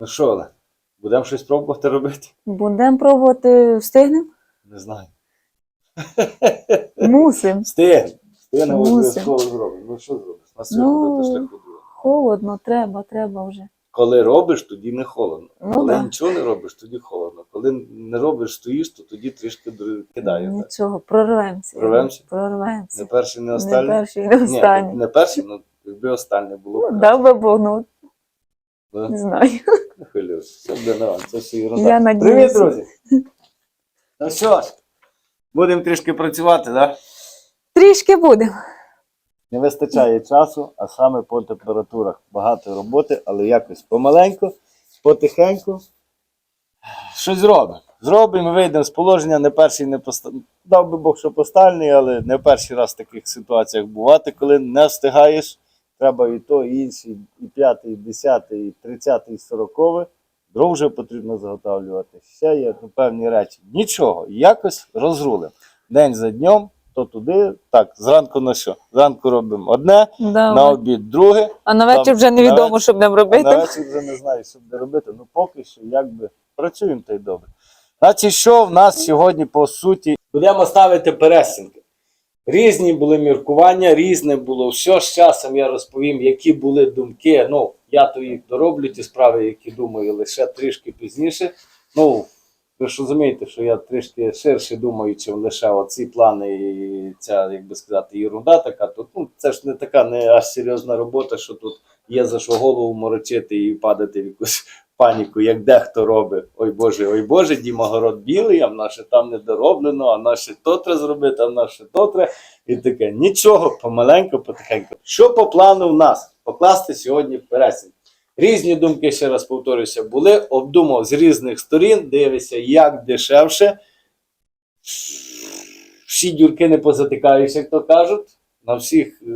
Ну що, Олег, будемо щось пробувати робити? Будемо пробувати, встигнемо? Не знаю. Мусим. Встигнемо. Встигнемо обов'язково зробимо. Ну що зробиш? На свято Ну, до шляху друга. Холодно, треба, треба вже. Коли робиш, тоді не холодно. Ну, Коли да. нічого не робиш, тоді холодно. Коли не робиш, стоїш, то тоді трішки кидає. так. Нічого, прорвемося. Прорвемося? Прорвемося. Не перший, не Не останній. перший, не Ні, не перший, ну якби останній було. Ну, Дав би Бог, ну, Да? не знаю. Все буде нормально. Це все ерунда. Я Привіт, надіюся. друзі. Ну що ж, будемо трішки працювати, так? Да? Трішки будемо. Не вистачає часу, а саме по температурах. Багато роботи, але якось помаленьку, потихеньку. Щось зробимо. Зробимо, вийдемо з положення. Не перший не поста... Дав би Бог, що постальний, але не перший раз в таких ситуаціях бувати, коли не встигаєш. Треба і то, і інший, і п'ятий, і десятий, і тридцятий, і сороковий. Дров вже потрібно заготовлювати. Ще є ну, певні речі. Нічого, якось розрулимо. День за днем, то туди. Так, зранку на що? Зранку робимо одне, Да, на обід друге, А на вечір там- вже невідомо, вечір- що будемо а робити. на вечір вже не знаю, що буде робити. Ну поки що якби працюємо та й добре. Значить, що в нас сьогодні по суті? Будемо ставити пересінки. Різні були міркування, різне було все. З часом я розповім, які були думки. Ну, я то їх дороблю, ті справи, які думаю, лише трішки пізніше. Ну, ви ж розумієте, що я трішки ширше думаю, чим лише оці плани і ця, як би сказати, ерунда така. То ну, це ж не така не аж серйозна робота, що тут є за що голову морочити і падати в якусь паніку, як дехто робить. Ой Боже, ой Боже, Діма город білий, а в наше там не дороблено, а в наше то треба зробити, а в наше то треба. І таке. Нічого, помаленьку, потихеньку. Що по плану в нас? Покласти сьогодні пересінь. Різні думки, ще раз повторюся, були. Обдумав з різних сторін, дивися, як дешевше. Всі дюрки не позатикаєш, як то кажуть. На всіх, е,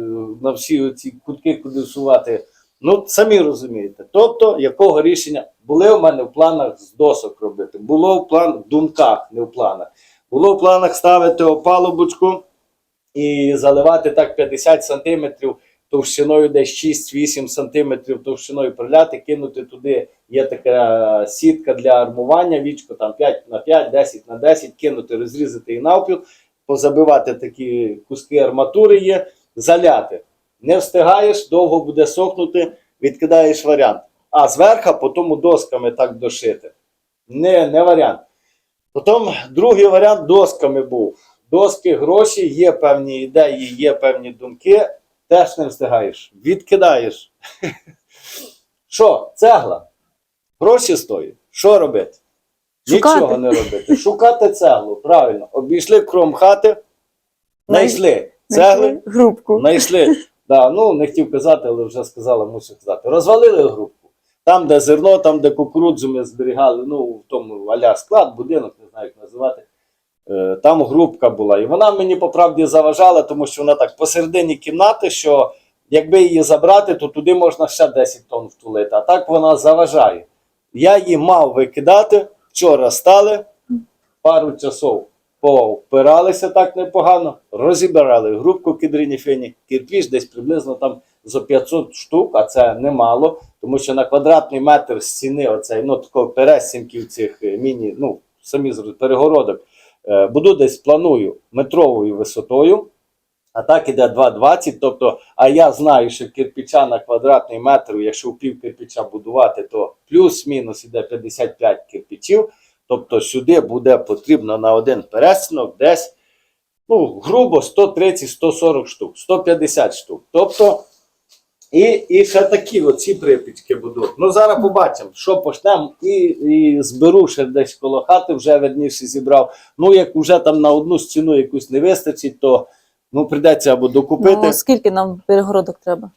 на всі ці кутки, куди всувати. Ну, самі розумієте. Тобто, якого рішення були в мене в планах з досок робити. Було в план в думках, не в планах. Було в планах ставити опалубочку і заливати так 50 сантиметрів товщиною десь 6-8 сантиметрів товщиною приляти, кинути туди. Є така сітка для армування, вічко там 5 на 5, 10 на 10, кинути, розрізати її навпіл, позабивати такі куски арматури є, заляти. Не встигаєш, довго буде сохнути, відкидаєш варіант. А зверху потім досками так дошити. Не, не варіант. Потім другий варіант досками був. Доски, гроші, є певні ідеї, є певні думки, теж не встигаєш. Відкидаєш. Що? Цегла? Гроші стоять. Що робити? Шукати. Нічого не робити. Шукати цеглу, правильно. Обійшли кром хати, знайшли цегли, Грубку. знайшли. Да, ну не хотів казати, але вже сказала, мусив казати. Розвалили групу. Там, де зерно, там, де кукурудзу ми зберігали, ну в тому аля склад, будинок, не знаю, як називати. Е, Там групка була. І вона мені по правді заважала, тому що вона так посередині кімнати, що якби її забрати, то туди можна ще 10 тонн втулити. А так вона заважає. Я її мав викидати. Вчора стали, пару часов повпиралися так непогано, розібрали грубку кедрині фені, кирпіч десь приблизно там за 500 штук, а це немало, тому що на квадратний метр стіни оцей, ну такого пересінків цих е, міні, ну самі перегородок, е, буду десь планую метровою висотою. А так іде 2,20, тобто, а я знаю, що кирпича на квадратний метр, якщо в пів кирпича будувати, то плюс-мінус іде 55 кирпичів. Тобто сюди буде потрібно на один пересінок десь, ну, грубо 130-140 штук, 150 штук. Тобто, і, і ще такі оці припічки будуть. Ну, зараз побачимо, що почнемо, і, і зберу ще десь коло хати, вже верніше зібрав. Ну, як вже там на одну стіну якусь не вистачить, то ну, прийдеться або докупити. Ну, скільки нам перегородок треба?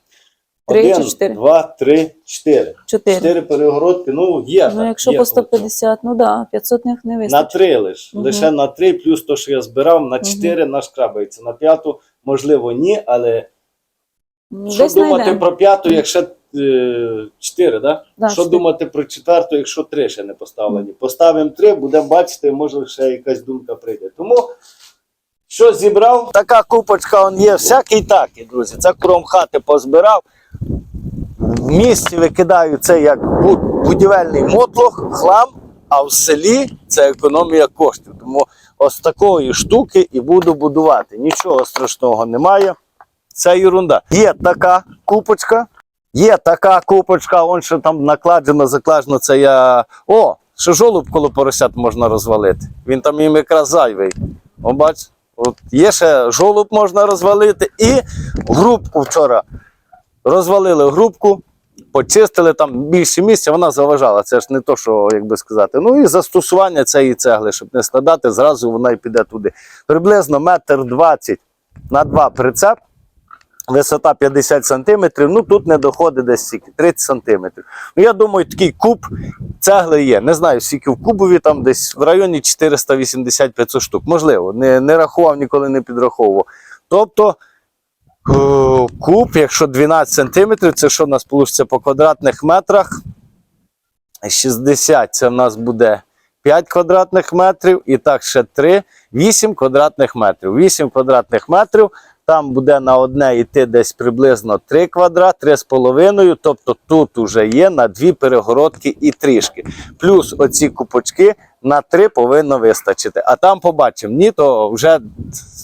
Три Один, чи чотири? два, три, чотири. Чотири. Чотири перегородки, ну, є. Ну, якщо є по коло цього. 150, ну да, 500 них не На три лиш. Мгм. Лише на три, плюс то, що я збирав, на чотири нашкрабається. На п'яту, можливо, ні, але Ну, що Десь думати про п'яту, якщо е, чотири, да? Да, що чотири. думати про четверту, якщо три ще не поставлені? Поставимо три, будемо бачити, може ще якась думка прийде. Тому що зібрав? Така купочка он є, всякий такий, друзі. Це кром хати позбирав. в місті викидають це як будівельний мотлох, хлам, а в селі це економія коштів. Тому ось такої штуки і буду будувати. Нічого страшного немає. Це ерунда. Є така купочка, є така купочка, он що там накладено, закладено, це я. О, ще жолуб коло поросят можна розвалити. Він там їм якраз зайвий. О, бач, от є ще жолуб можна розвалити. І грубку вчора розвалили грубку, почистили там більше місця, вона заважала. Це ж не то, що, як би сказати. Ну і застосування цієї цегли, щоб не складати, зразу вона і піде туди. Приблизно метр двадцять на два прицеп. Висота 50 см, ну тут не доходить десь стільки, 30 см. Ну, я думаю, такий куб цегли є. Не знаю, скільки в кубові, там десь в районі 480-500 штук. Можливо, не, не рахував, ніколи не підраховував. Тобто е, куб, якщо 12 см, це що в нас вийде по квадратних метрах? 60 це в нас буде 5 квадратних метрів, і так ще 3, 8 квадратних метрів. 8 квадратних метрів, там буде на одне йти десь приблизно 3 квадрат, 3,5, тобто тут вже є на дві перегородки і трішки. Плюс оці купочки на 3 повинно вистачити. А там побачимо, ні, то вже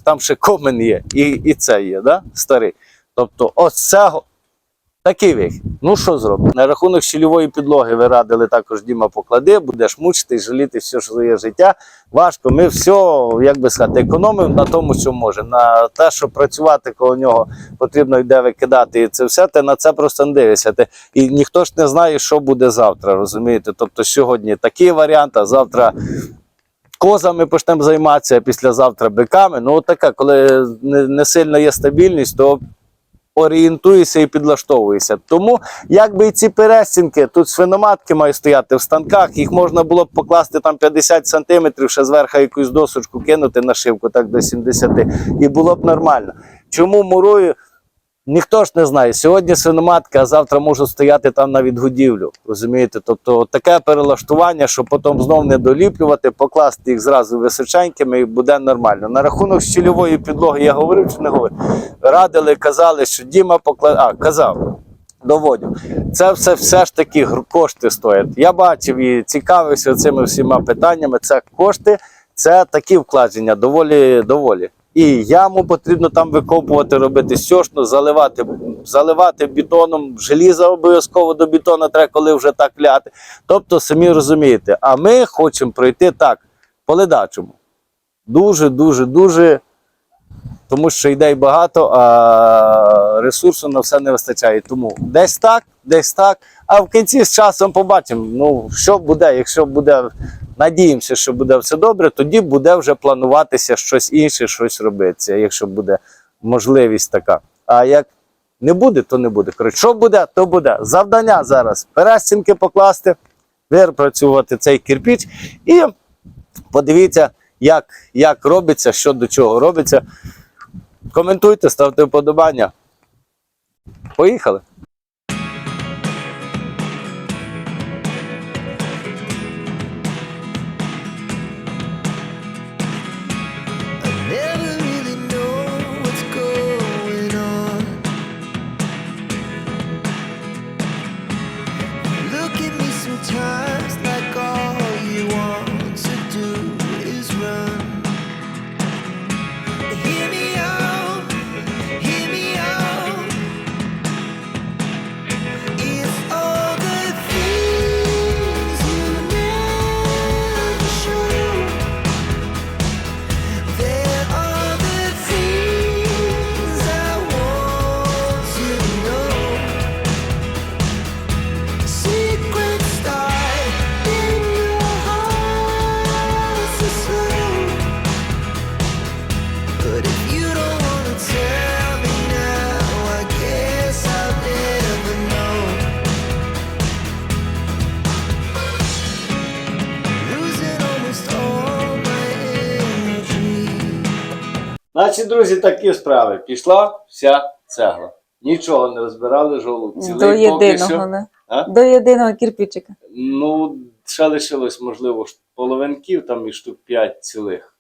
там ще комен є, і, і це є, да? старий. Тобто, ось цього Такий вихід. Ну що зробимо? На рахунок щільової підлоги ви радили також Діма поклади, будеш мучити жаліти все своє життя. Важко. Ми все, як би сказати, економимо на тому, що може. На те, що працювати коло нього потрібно йде викидати. І це все, ти на це просто не дивишся. Ти, і ніхто ж не знає, що буде завтра. Розумієте? Тобто сьогодні такий варіант, а завтра. Козами почнемо займатися, а післязавтра биками. Ну, от таке, коли не сильно є стабільність, то орієнтуєшся і підлаштовуєшся. Тому, якби і ці пересінки, тут свиноматки мають стояти в станках, їх можна було б покласти там 50 сантиметрів, ще зверху якусь досочку кинути нашивку, так до 70, і було б нормально. Чому мурую? Ніхто ж не знає. Сьогодні свиноматка, а завтра можуть стояти там на відгодівлю. Розумієте? Тобто таке перелаштування, щоб потім знов не доліплювати, покласти їх зразу височенькими і буде нормально. На рахунок щільової підлоги я говорив чи не говорив? Радили, казали, що Діма покла... А, казав. Доводю. Це все все ж таки кошти стоять. Я бачив і цікавився цими всіма питаннями. Це кошти, це такі вкладення, доволі доволі. І яму потрібно там викопувати, робити сьошну, заливати, заливати бетоном, желізо обов'язково до бетона треба, коли вже так ляти. Тобто, самі розумієте, а ми хочемо пройти так, по ледачому. Дуже, дуже, дуже тому що ідей багато, а ресурсу на все не вистачає. Тому десь так, десь так. А в кінці з часом побачимо, ну, що буде, якщо буде, надіємося, що буде все добре, тоді буде вже плануватися щось інше, щось робитися, якщо буде можливість така. А як не буде, то не буде. Коротше, що буде, то буде. Завдання зараз перестінки покласти, випрацювати цей кирпіч і подивіться, як, як робиться, що до чого робиться. Коментуйте, ставте вподобання. Поїхали. Друзі, такі справи. Пішла вся цегла. Нічого не розбирали, жолоб До цілий поки єдиного, не? А? До єдиного кирпичика. Ну, ще лишилось, можливо, половинків, там і штук 5 цілих.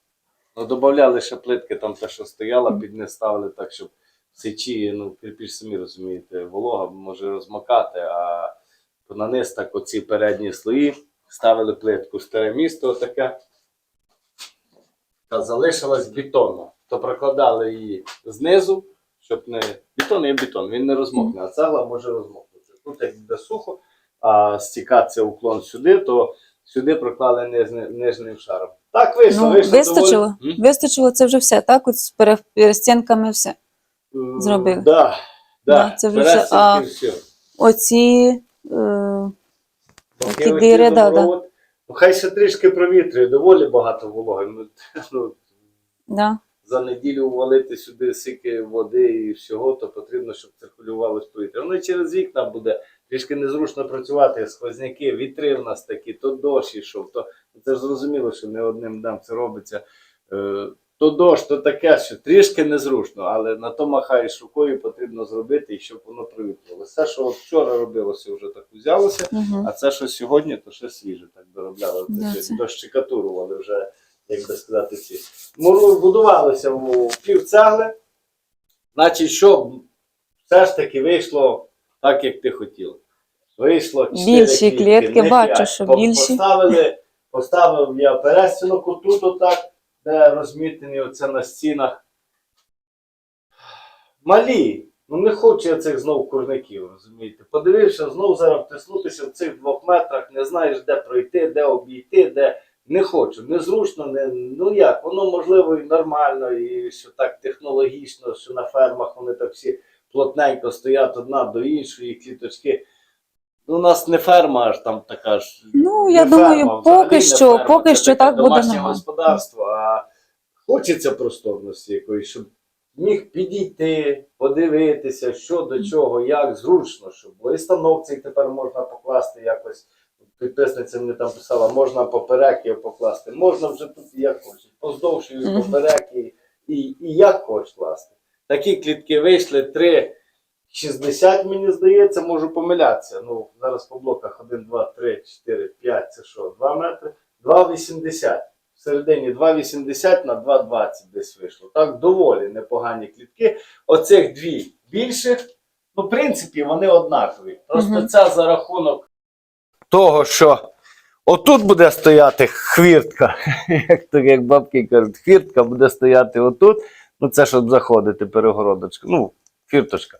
Ну, додавали ще плитки, там те, що стояло, під не ставили так, щоб сечі, ну, кирпіч самі розумієте, волога може розмокати, а на низ так оці передні слої ставили плитку. Старе місто таке. Та залишилась бетонна. То прокладали її знизу, щоб не. Бетон є бетон, він не розмокне, а цегла може розмокнути. Тут як буде сухо, а стікатися уклон сюди, то сюди проклали нижни- нижнім шаром. Так вийшло, Ну, вийшло вистачило. доволі- Вистачило це вже все, так? От з пере- перестінками все. Е, Зробили. Да, да. Да, це вже все. А- все. Оці. Е, Такі дири, да, водоворот, Ну, хай ще трішки провітрює, доволі багато вологи. Ну, ну, да. За неділю ввалити сюди сики води і всього, то потрібно, щоб циркулювалось повітря. Воно через вікна буде трішки незручно працювати, сквозняки, вітри в нас такі, то дощ ішов, то це ж зрозуміло, що не одним днем це робиться. Е, то дощ, то таке, що трішки незручно, але на то махаєш рукою, потрібно зробити, і щоб воно провітрилося. Все, що от вчора робилося, вже так взялося. Угу. А це що сьогодні, то ще свіже так доробляли. Да, це- Дощикатурували вже, як би сказати, ці. Муру будувалося у пів цегли, значить, щоб все ж таки вийшло так, як ти хотів. Вийшло чотири Більші клітки, бачу, що більші. Поставили, поставив я перестінок отут отак, де розмітені оце на стінах. Малі. Ну не хочу я цих знов курників, розумієте. Подивився, знов зараз втиснутися в цих двох метрах, не знаєш, де пройти, де обійти, де. Не хочу, незручно, не, ну як, воно можливо і нормально, і що так технологічно, що на фермах вони так всі плотненько стоять одна до іншої, і кліточки. Ну, у нас не ферма, аж там така ж. Ну, я думаю, ферма, поки що- ферма, поки що так буде домашнє господарство, а хочеться просторності якоїсь, щоб міг підійти, подивитися, що до чого, як зручно, щоб. І станок цей тепер можна покласти якось. Підписниця мені там писала, можна поперек його покласти, можна вже тут як хочеш, поздовж і поперек і, і, і як хочеш класти. Такі клітки вийшли 3,60, мені здається, можу помилятися. Ну, зараз по блоках 1, 2, 3, 4, 5, це що, 2 метри? 2,80. В середині 2,80 на 2,20 десь вийшло. Так, доволі непогані клітки. Оцих дві більших, ну, в принципі, вони однакові. Просто ця за рахунок того, що отут буде стояти хвіртка, як, то, як бабки кажуть, хвіртка буде стояти отут, ну це щоб заходити перегородочка, ну, фірточка,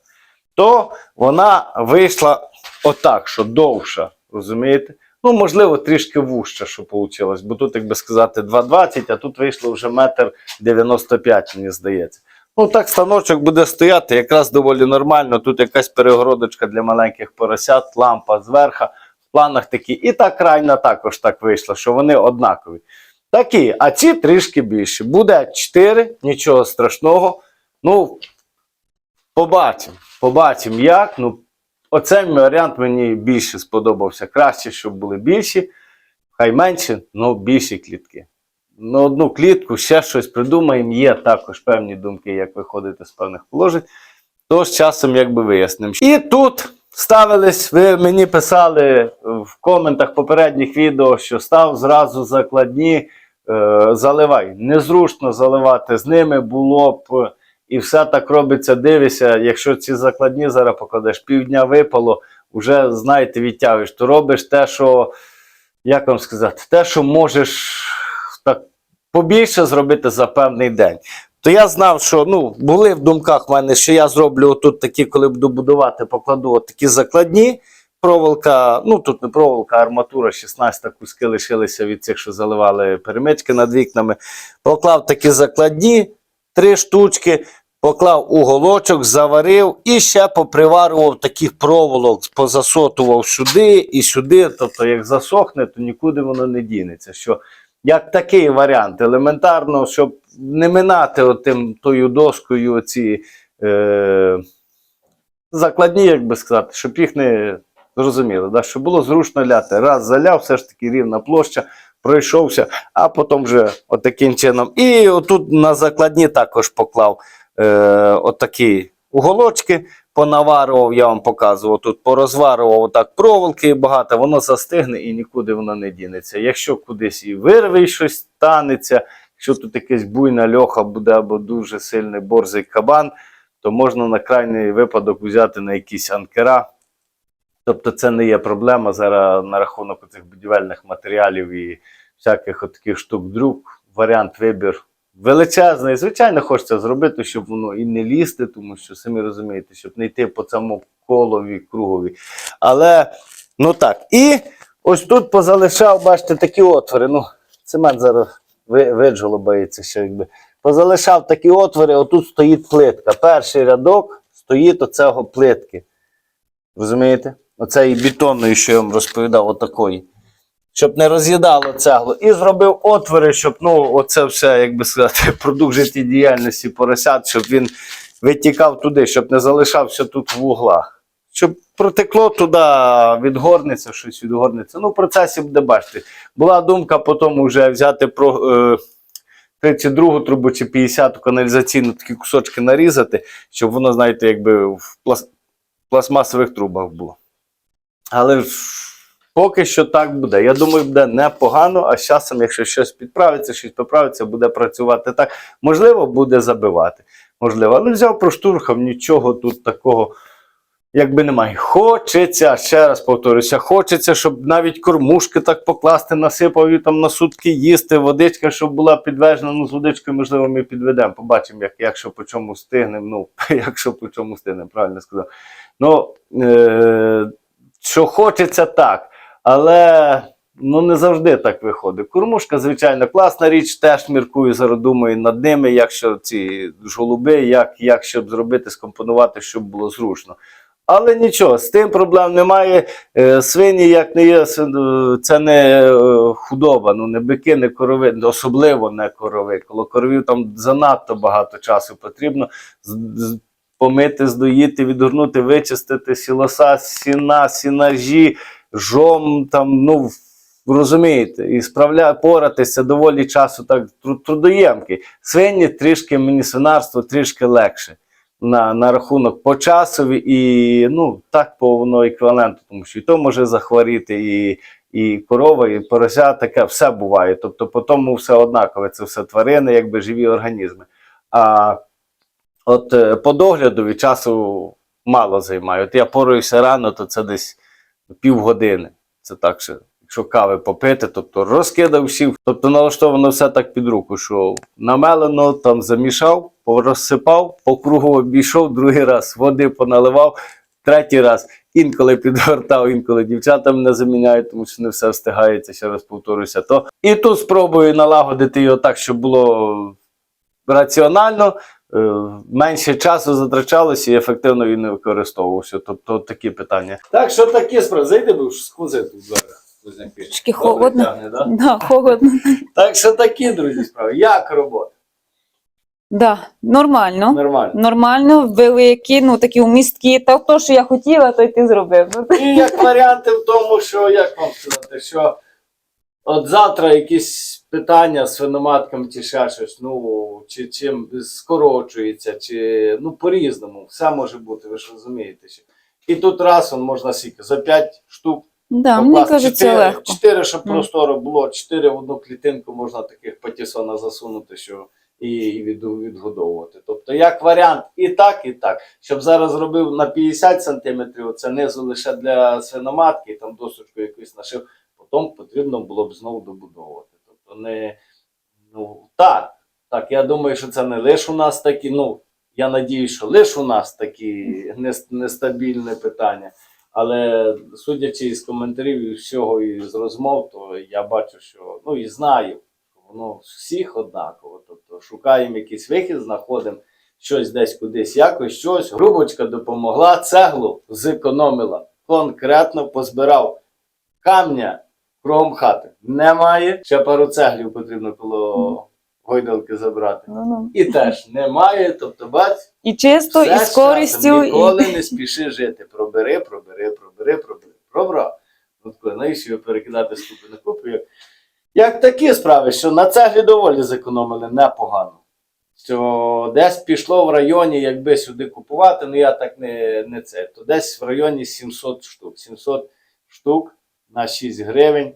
то вона вийшла отак, що довша, розумієте? Ну, можливо, трішки вужча, що вийшло, бо тут, як би сказати, 2,20, а тут вийшло вже метр 95, мені здається. Ну, так станочок буде стояти, якраз доволі нормально. Тут якась перегородочка для маленьких поросят, лампа зверху, планах такі. І та крайна також так вийшла, що вони однакові. Такі, а ці трішки більші. Буде 4, нічого страшного. Ну, побачимо. Побачимо, як. Ну, оцей варіант мені більше сподобався. Краще, щоб були більші, хай менше, але більші клітки. На одну клітку ще щось придумаємо. Є також певні думки, як виходити з певних положень. То з часом якби вияснимо. І тут ставились, ви мені писали в коментах попередніх відео, що став зразу закладні, е, заливай. Незручно заливати з ними було б. І все так робиться, дивишся, якщо ці закладні зараз покладеш, півдня випало, вже знаєте, відтягуєш, то робиш те, що, як вам сказати, те, що можеш так побільше зробити за певний день. То я знав, що ну, були в думках в мене, що я зроблю отут такі, коли буду будувати, покладу такі закладні. Проволока, ну тут не проволока, арматура 16 куски лишилися від цих, що заливали перемички над вікнами. Поклав такі закладні, три штучки, поклав уголочок, заварив і ще поприварював таких проволок, позасотував сюди і сюди. Тобто, як засохне, то нікуди воно не дінеться. Що як такий варіант, елементарно, щоб не минати отим тою доскою ці е, закладні, як би сказати, щоб їх не зрозуміло, да? щоб було зручно ляти. Раз заляв, все ж таки рівна площа, пройшовся, а потім вже отаким чином. І отут на закладні також поклав е, отакі уголочки, понаварував, я вам показував, тут порозварував отак проволоки багато, воно застигне і нікуди воно не дінеться. Якщо кудись і вирве і щось станеться, якщо тут якась буйна льоха буде або дуже сильний борзий кабан, то можна на крайній випадок взяти на якісь анкера. Тобто це не є проблема зараз на рахунок цих будівельних матеріалів і всяких от таких штук друк. Варіант вибір величезний. Звичайно, хочеться зробити, щоб воно і не лізти, тому що самі розумієте, щоб не йти по цьому колові, кругові. Але ну так. І ось тут позалишав, бачите, такі отвори. Ну, цемент зараз ви- виджолобається ще якби. Позалишав такі отвори, отут стоїть плитка. Перший рядок стоїть оцього плитки. Розумієте? Оцеї бетонної, що я вам розповідав, отакої. Щоб не роз'їдало цеглу. І зробив отвори, щоб ну, оце все, як би сказати, продукт життєдіяльності поросят, щоб він витікав туди, щоб не залишався тут в углах. Щоб протекло туди, відгорнеться, щось відгорнеться. Ну, в процесі буде бачити. Була думка потім вже взяти про. Е, 32 трубу чи 50 каналізаційну такі кусочки нарізати, щоб воно, знаєте, якби в плас- пластмасових трубах було. Але поки що так буде. Я думаю, буде непогано, а з часом, якщо щось підправиться, щось поправиться, буде працювати так. Можливо, буде забивати. Можливо, але взяв проштурхав, нічого тут такого. Якби немає. Хочеться, ще раз повторюся, хочеться, щоб навіть кормушки так покласти, насипав і там на сутки їсти, водичка, щоб була підвежена. Ну, з водичкою, можливо, ми підведемо. Побачимо, як, якщо по чому стигнемо. Ну, якщо по чому стигнемо, правильно сказав. Ну, е- що хочеться так, але ну, не завжди так виходить. Кормушка, звичайно, класна річ, теж міркую, зараз думаю над ними, якщо ці жолуби, як, як щоб зробити, скомпонувати, щоб було зручно. Але нічого, з тим проблем немає. Е, Свині, як не є, е, це не е, худоба, ну не бики, не корови, особливо не корови. Коло коровів там занадто багато часу потрібно помити, здоїти, відгорнути, вичистити сілоса, сіна, сінажі, жом, там, ну, розумієте, і справля, поратися доволі часу так тру- трудоємкий. Свині трішки мені свинарство трішки легше на, на рахунок по часові і ну, так по воно еквіваленту, тому що і то може захворіти, і, і корова, і порося, таке все буває. Тобто по тому все однакове, це все тварини, якби живі організми. А от е, по доглядові часу мало займає. От я поруюся рано, то це десь півгодини. Це так, що кави попити, тобто розкидав всіх, тобто налаштовано все так під руку, що намелено, там замішав, порозсипав, по кругу обійшов, другий раз води поналивав, третій раз інколи підгортав, інколи дівчата мене заміняють, тому що не все встигається, ще раз повторюся. То. І тут спробую налагодити його так, щоб було раціонально, е, менше часу затрачалося і ефективно він не використовувався. Тобто такі питання. Так що такі справи. Зайди, бо скузи тут зараз. Трішки холодно. Тягне, да? Да, холодно. Так що такі, друзі, справи. Як робота? Да, нормально. Нормально. Нормально, великі, ну такі умісткі. Та то, що я хотіла, то й ти зробив. І як варіанти в тому, що як вам сказати, що от завтра якісь питання з свиноматками чи ще щось, ну, чи чим скорочується, чи ну по-різному, все може бути, ви ж розумієте. Що. І тут раз он можна скільки, за 5 штук Да, мені покласти кажеться, чотири, легко. чотири, щоб Мгм. просторо було, чотири в одну клітинку можна таких патісона засунути, що і, від, відгодовувати. Тобто, як варіант, і так, і так. Щоб зараз зробив на 50 сантиметрів, це низу лише для свиноматки, там досочку якусь нашив, потім потрібно було б знову добудовувати. Тобто, не ну так. Так, я думаю, що це не лише у нас такі, ну я надію, що лише у нас такі нес- нестабільне питання. Але судячи із коментарів і всього і з розмов, то я бачу, що ну і знаю, воно всіх однаково. Тобто шукаємо якийсь вихід, знаходимо щось десь кудись, якось щось. Грубочка допомогла, цеглу зекономила. Конкретно позбирав камня кругом хати. Немає. Ще пару цеглів потрібно коло гойдалки забрати. Ну, ну. І теж немає. Тобто, бач, І чисто, все і з користю. Ніколи І... не спіши жити. Пробери, пробери, пробери, пробери. Пробрав. От коли навіщо перекидати з купи на купу? Як, як такі справи, що на цеглі доволі зекономили непогано. Що десь пішло в районі, якби сюди купувати, ну я так не, не це, то десь в районі 700 штук. 700 штук на 6 гривень.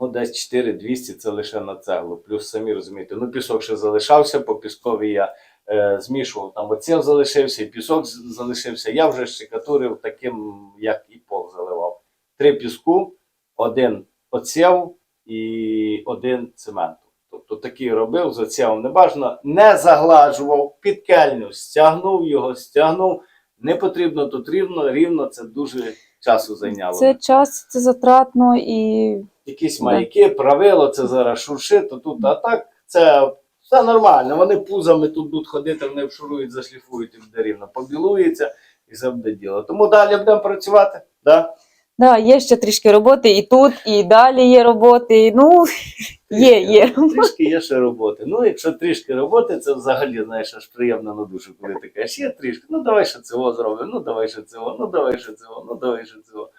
Ну, десь 4200 це лише на цеглу. Плюс самі розумієте, ну пісок ще залишався, по піскові я е, змішував, там оцел залишився, і пісок залишився. Я вже щекатурив таким, як і пол заливав. Три піску, один оцел і один цементу. Тобто такий робив, з оцелом не бажано, не загладжував, підкельню, стягнув його, стягнув. Не потрібно тут рівно, рівно це дуже часу зайняло. Це час, це затратно і Якісь Да. маяки, правило, це зараз шуршити то тут, а так це все нормально. Вони пузами тут будуть ходити, вони вшурують, зашліфують і буде рівно, побілується і все діло. Тому далі будемо працювати. Да? Да, є ще трішки роботи і тут, і далі є роботи. Ну, є, є. Трішки є ще роботи. Ну, якщо трішки роботи, це взагалі, знаєш, аж приємно на душу, коли ти кажеш, є трішки, ну давай ще цього зробимо, ну давай ще цього, ну давай ще цього, ну давай ще цього.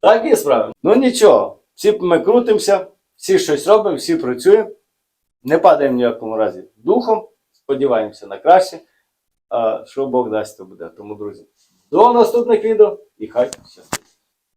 Так і справи. Ну нічого, всі ми крутимося, всі щось робимо, всі працюємо, не падаємо в ніякому разі духом, сподіваємося на краще. А що Бог дасть, то буде. Тому, друзі, до наступних відео і хай щастить.